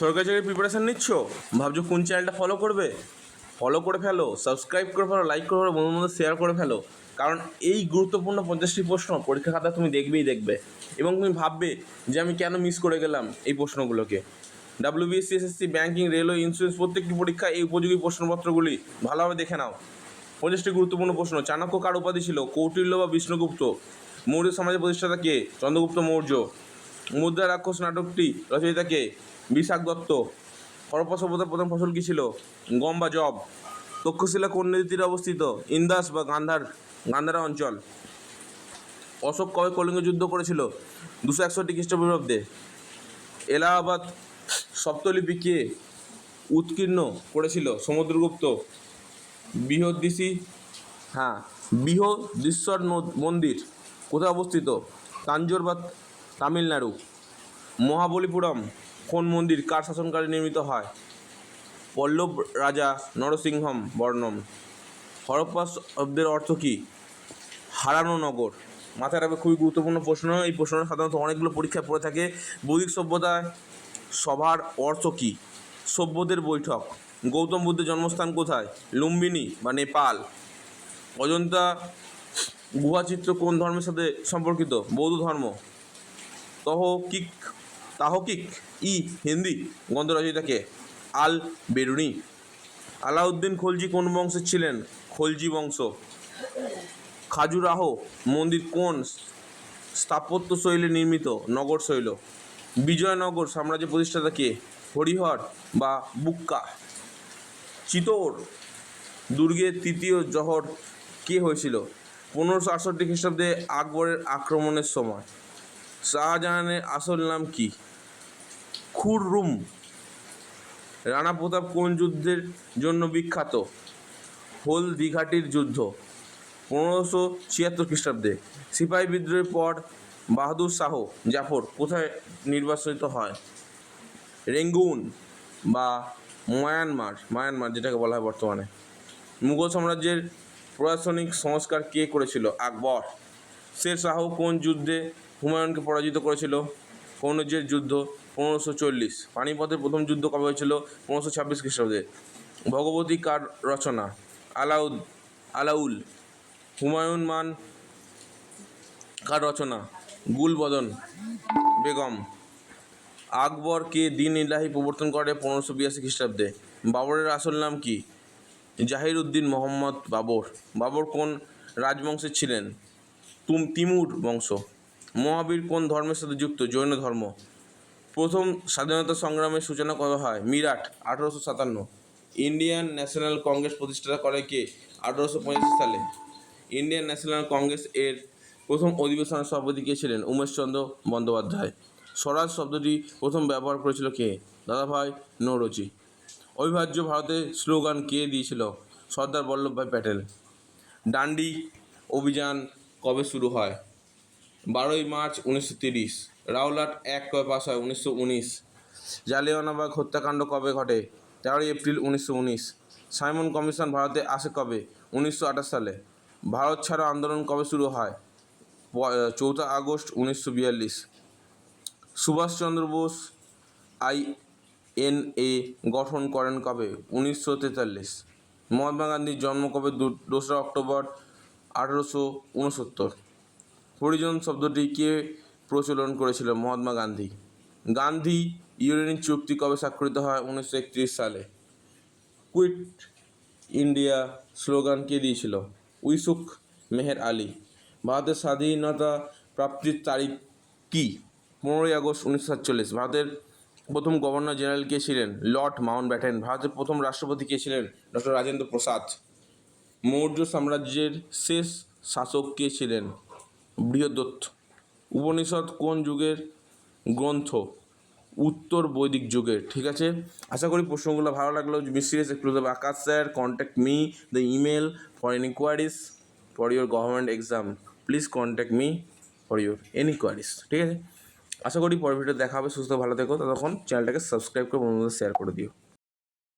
সরকারি চাকরির প্রিপারেশান নিচ্ছ? ভাবছ কোন চ্যানেলটা ফলো করবে? ফলো করে ফেলো সাবস্ক্রাইব করে ফেলো লাইক করে ফেলো বন্ধুর মধ্যে শেয়ার করে ফেলো। কারণ এই গুরুত্বপূর্ণ পঞ্চাশটি প্রশ্ন, পরীক্ষা খাতা তুমি দেখবেই দেখবে। এবং তুমি ভাববে যে আমি কেন মিস করে গেলাম এই প্রশ্নগুলোকে। WBSC SSC banking railway insurance প্রত্যেকটি পরীক্ষা এই উপযোগী প্রশ্নপত্রগুলি ভালোভাবে দেখে নাও। পঞ্চাশটি গুরুত্বপূর্ণ প্রশ্ন, চাণক্য কার উপাধি ছিল? কৌটিল্য বা বিষ্ণুগুপ্ত? মৌর্য সমাজের প্রতিষ্ঠাতা কে? চন্দ্রগুপ্ত মৌর্য। মুদ্রা রাক্ষস নাটকটি রচয়িতা কে? বিশাখ দত্ত হরপ্পা সভ্যতার প্রথম ফসল কী ছিল? গম বা জব তক্ষশিলা কোন নদীর তীরে অবস্থিত? ইন্দাস বা গান্ধার, গান্ধারা অঞ্চল। অশোক কবে কলিঙ্গ যুদ্ধ করেছিল? দুশো একষট্টি খ্রিস্টপূর্বাব্দে। এলাহাবাদ সপ্তলিপি কে উৎকীর্ণ করেছিল? সমুদ্রগুপ্ত। বৃহদ্দিসি হ্যাঁ বৃহদীশ্বর নদ- মন্দির কোথায় অবস্থিত? তাঞ্জোর বা তামিলনাড়ু। মহাবলীপুরম কোন মন্দির কার শাসনকালে নির্মিত হয়? পল্লব রাজা নরসিংহম বর্ণম। হরপ্পা শব্দের অর্থ কী? হারানো নগর। মাথায় রাখবে, খুবই গুরুত্বপূর্ণ প্রশ্ন। এই প্রশ্নটা সাধারণত অনেকগুলো পরীক্ষায় পড়ে থাকে। বৈদিক সভ্যতায় সভার অর্থ কী? সভ্যদের বৈঠক। গৌতম বুদ্ধের জন্মস্থান কোথায়? লুম্বিনী বা নেপাল। অজন্তা গুহাচিত্র কোন ধর্মের সাথে সম্পর্কিত? বৌদ্ধ ধর্ম। তহকিক তাহকিক ই হিন্দি গ্রন্থ রচয়িতাকে আল বেরুনি। আলাউদ্দিন খলজি কোন বংশের ছিলেন? খলজি বংশ। খাজুরাহ মন্দির কোন স্থাপত্য শৈলী নির্মিত? নগর শৈল। বিজয়নগর সাম্রাজ্য প্রতিষ্ঠাতা কে? হরিহর বা বুক্কা। চিতোর দুর্গের তৃতীয় জহর কে হয়েছিল? পনেরোশো আটষট্টি খ্রিস্টাব্দে আকবরের আক্রমণের সময়। শাহজাহানের আসল নাম কি? খুররুম রানা প্রতাপ কোন যুদ্ধের জন্য বিখ্যাত? হোল দীঘাটির যুদ্ধ, পনেরোশো ছিয়াত্তর খ্রিস্টাব্দে। সিপাহী বিদ্রোহের পর বাহাদুর শাহ জাফর কোথায় নির্বাচিত হয়? রেঙ্গুন বা মায়ানমার মায়ানমার যেটাকে বলা হয় বর্তমানে। মুঘল সাম্রাজ্যের প্রশাসনিক সংস্কার কে করেছিল? আকবর। শের শাহ কোন যুদ্ধে হুমায়ুনকে পরাজিত করেছিল? কৌনজের যুদ্ধ, পনেরোশো চল্লিশ। পানিপথের প্রথম যুদ্ধ কবে হয়েছিল? পনেরোশো ছাব্বিশ খ্রিস্টাব্দে। ভগবতী কার রচনা? আলাউদ, আলাউল। হুমায়ুন মান কার রচনা? গুলবদন বেগম। আকবর কে দিন ইলাহি প্রবর্তন করে পনেরোশো বিরাশি খ্রিস্টাব্দে। বাবরের আসল নাম কি? জাহির উদ্দিন মোহাম্মদ বাবর। বাবর কোন রাজবংশের ছিলেন? তুম, তিমুর বংশ। মহাবীর কোন ধর্মের সাথে যুক্ত? জৈন ধর্ম। প্রথম স্বাধীনতা সংগ্রামের সূচনা করা হয় মিরাট, আঠারোশো সাতান্ন। ইন্ডিয়ান ন্যাশনাল কংগ্রেস প্রতিষ্ঠা করে কে? আঠারোশো পঁচাশি সালে। ইন্ডিয়ান ন্যাশনাল কংগ্রেস এর প্রথম অধিবেশনের সভাপতি কে ছিলেন? উমেশচন্দ্র বন্দ্যোপাধ্যায়। স্বরাজ শব্দটি প্রথম ব্যবহার করেছিল কে? দাদাভাই নৌরচি অবিভাজ্য ভারতের স্লোগান কে দিয়েছিল? সর্দার বল্লভভাই প্যাটেল। ডান্ডি অভিযান কবে শুরু হয়? বারোই মার্চ উনিশশো তিরিশ, রাওলাট এক কবে পাস হয় উনিশশো উনিশ, জালিয়ানবাগ হত্যাকাণ্ড কবে ঘটে? তেরোই এপ্রিল উনিশশো উনিশ, সাইমন কমিশন ভারতে আসে কবে? উনিশশো আঠাশ সালে, ভারত ছাড়ো আন্দোলন কবে শুরু হয়? চৌঠা আগস্ট উনিশশো বিয়াল্লিশ Subhas Chandra Bose I N A গঠন করেন কবে? উনিশশো তেতাল্লিশ, মহাত্মা গান্ধীর জন্ম কবে দোসরা অক্টোবর আঠেরোশো উনসত্তর? হরিজন শব্দটি কে প্রচলন করেছিল মহাত্মা গান্ধী। গান্ধী ইউরেনিক চুক্তি কবে স্বাক্ষরিত হয়? উনিশশো একত্রিশ সালে। কুইট ইন্ডিয়া স্লোগান কে দিয়েছিল, উইসুক মেহের আলী, ভারতের স্বাধীনতা প্রাপ্তির তারিখ কি? পনেরোই আগস্ট উনিশশো সাতচল্লিশ, ভারতের প্রথম গভর্নর জেনারেল কে ছিলেন? লর্ড মাউন্ট ব্যাটেন ভারতের প্রথম রাষ্ট্রপতি কে ছিলেন? ডক্টর রাজেন্দ্র প্রসাদ। মৌর্য সাম্রাজ্যের শেষ শাসক কে ছিলেন? বৃহদত্ত। উপনিষদ কোন যুগের গ্রন্থ? উত্তর বৈদিক যুগের। ঠিক আছে? আশা করি প্রশ্নগুলো ভালো লাগল। Mysterious exclusive Akash sir contact me the email for any for your government exam please contact me for your any queries ঠিক আছে? আশা করি পরের ভিডিও দেখা হবে। সুস্থ, ভালো থেকো। ততক্ষণ চ্যানেলটাকে সাবস্ক্রাইব করে বন্ধুদের শেয়ার করে দিও।